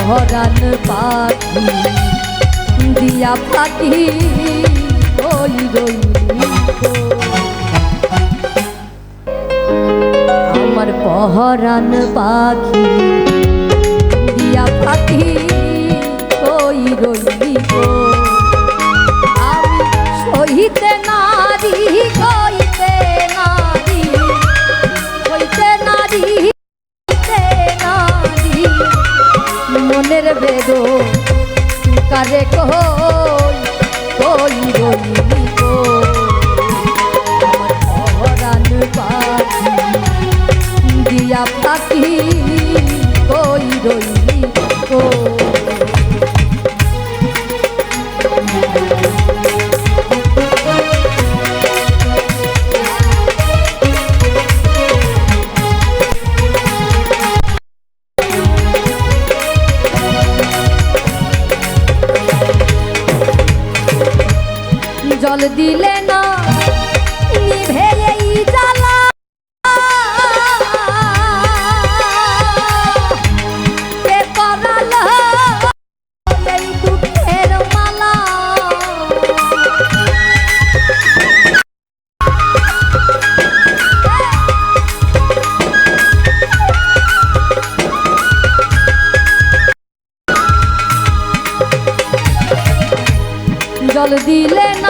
পহরান পাখি, দিয়া পাখি ওই আমার পহরান পাখি, দিয়া পাখি ওই রইলি আমি সহিতে নারী মনের বেদ। কারে কই কই রইলি আমার পাখি দিয়া পাখি কই রইলি জল দিলে না নিভে এই জ্বালা। জল দিলে না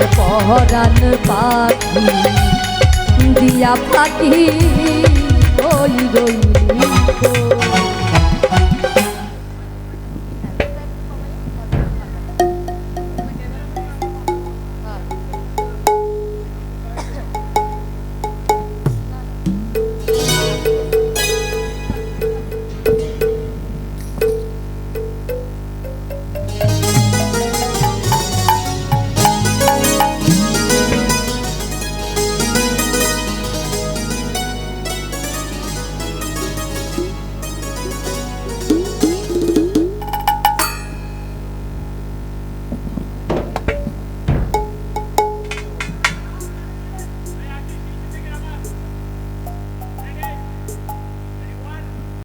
আমার পহরান পাখি দিয়া পাখি ওই রইলি গো।